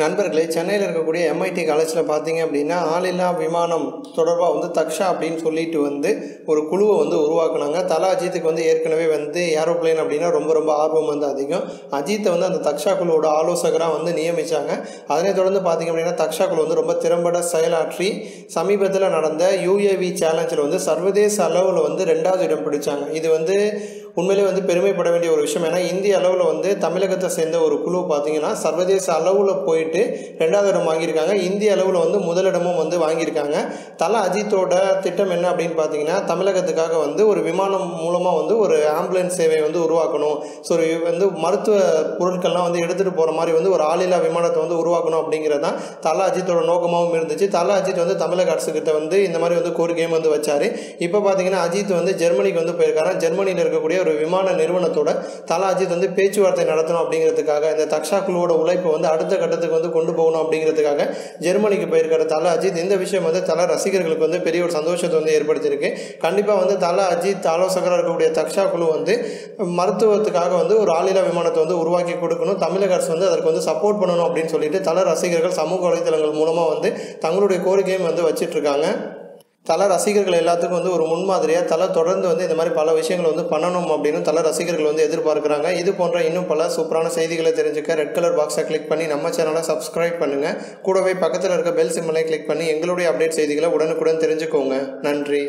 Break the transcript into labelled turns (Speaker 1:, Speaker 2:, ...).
Speaker 1: நண்பர்களே சென்னையில் இருக்கக்கூடிய எம்ஐடி காலேஜில் பார்த்தீங்க அப்படின்னா ஆளில்லா விமானம் தொடர்பாக வந்து தக்ஷா அப்படின்னு சொல்லிட்டு வந்து ஒரு குழுவை வந்து உருவாக்குனாங்க. தலா அஜித்துக்கு வந்து ஏற்கனவே வந்து ஏரோப்ளேன் அப்படின்னா ரொம்ப ரொம்ப ஆர்வம் வந்து அதிகம். அஜித்தை வந்து அந்த தக்ஷா குழுவோட ஆலோசகராக வந்து நியமித்தாங்க அதனைத் தொடர்ந்து பார்த்தீங்க அப்படின்னா தக்ஷா குழு வந்து ரொம்ப திறம்பட செயலாற்றி சமீபத்தில் நடந்த யூஏவி சேலஞ்சில் வந்து சர்வதேச அளவில் வந்து ரெண்டாவது இடம் பிடிச்சாங்க. இது வந்து உண்மையிலே வந்து பெருமைப்பட வேண்டிய ஒரு விஷயம். ஏன்னா இந்திய அளவில் வந்து தமிழகத்தை சேர்ந்த ஒரு குழு பார்த்தீங்கன்னா சர்வதேச அளவில் போயிட்டு ரெண்டாவது இடம் வாங்கியிருக்காங்க. இந்திய அளவில் வந்து முதலிடமும் வந்து வாங்கியிருக்காங்க. தலா அஜித்தோட திட்டம் என்ன அப்படின்னு பார்த்தீங்கன்னா தமிழகத்துக்காக வந்து ஒரு விமானம் மூலமாக வந்து ஒரு ஆம்புலன்ஸ் சேவை வந்து உருவாக்கணும். ஸோ வந்து மருத்துவ பொருட்கள்லாம் வந்து எடுத்துகிட்டு போகிற மாதிரி வந்து ஒரு ஆளில்லா விமானத்தை வந்து உருவாக்கணும் அப்படிங்கிறது தான் தலா அஜித்தோட நோக்கமாகவும் இருந்துச்சு. தலா அஜித் வந்து தமிழக அரசுக்கிட்ட வந்து இந்த மாதிரி வந்து கோரிக்கையும் வந்து வச்சார். இப்போ பார்த்தீங்கன்னா அஜித் வந்து ஜெர்மனிக்கு வந்து போயிருக்காரு. ஜெர்மனியில் இருக்கக்கூடிய ஒரு விமான நிறுவனத்தோட தலா அஜித் வந்து பேச்சுவார்த்தை நடத்தணும் அப்படிங்கிறதுக்காக இந்த தக்ஷா குழுவோட உழைப்பு வந்து அடுத்த கட்டத்துக்கு வந்து கொண்டு போகணும் அப்படிங்கிறதுக்காக ஜெர்மனிக்கு போயிருக்கிற தலை அஜித். இந்த விஷயம் வந்து தலை ரசிகர்களுக்கு வந்து பெரிய ஒரு சந்தோஷத்தை வந்து ஏற்படுத்தியிருக்கு. கண்டிப்பாக வந்து தலை அஜித் ஆலோசகராக இருக்கக்கூடிய தக்ஷா குழு வந்து மருத்துவத்துக்காக வந்து ஒரு ஆளில்லா விமானத்தை வந்து உருவாக்கி கொடுக்கணும். தமிழக அரசு வந்து அதற்கு வந்து சப்போர்ட் பண்ணணும் அப்படின்னு சொல்லிட்டு தல ரசிகர்கள் சமூக வலைதளங்கள் மூலமாக வந்து தங்களுடைய கோரிக்கையும் வந்து வச்சிட்டு இருக்காங்க தல ரசிகர்கள் எல்லாத்துக்கும் வந்து ஒரு முன்மாதிரியாக தலை தொடர்ந்து வந்து இந்த மாதிரி பல விஷயங்களை வந்து பண்ணணும் அப்படின்னு தல ரசிகர்கள் வந்து எதிர்பார்க்குறாங்க. இது போன்ற இன்னும் பல சூப்பரான செய்திகளை தெரிஞ்சுக்க ரெட் கலர் பாக்ஸை கிளிக் பண்ணி நம்ம சேனலை சப்ஸ்கிரைப் பண்ணுங்கள் கூடவே பக்கத்தில் இருக்க பெல் சிம்மலை கிளிக் பண்ணி எங்களுடைய அப்டேட் செய்திகளை உடனுக்குடன் தெரிஞ்சுக்கோங்க. நன்றி.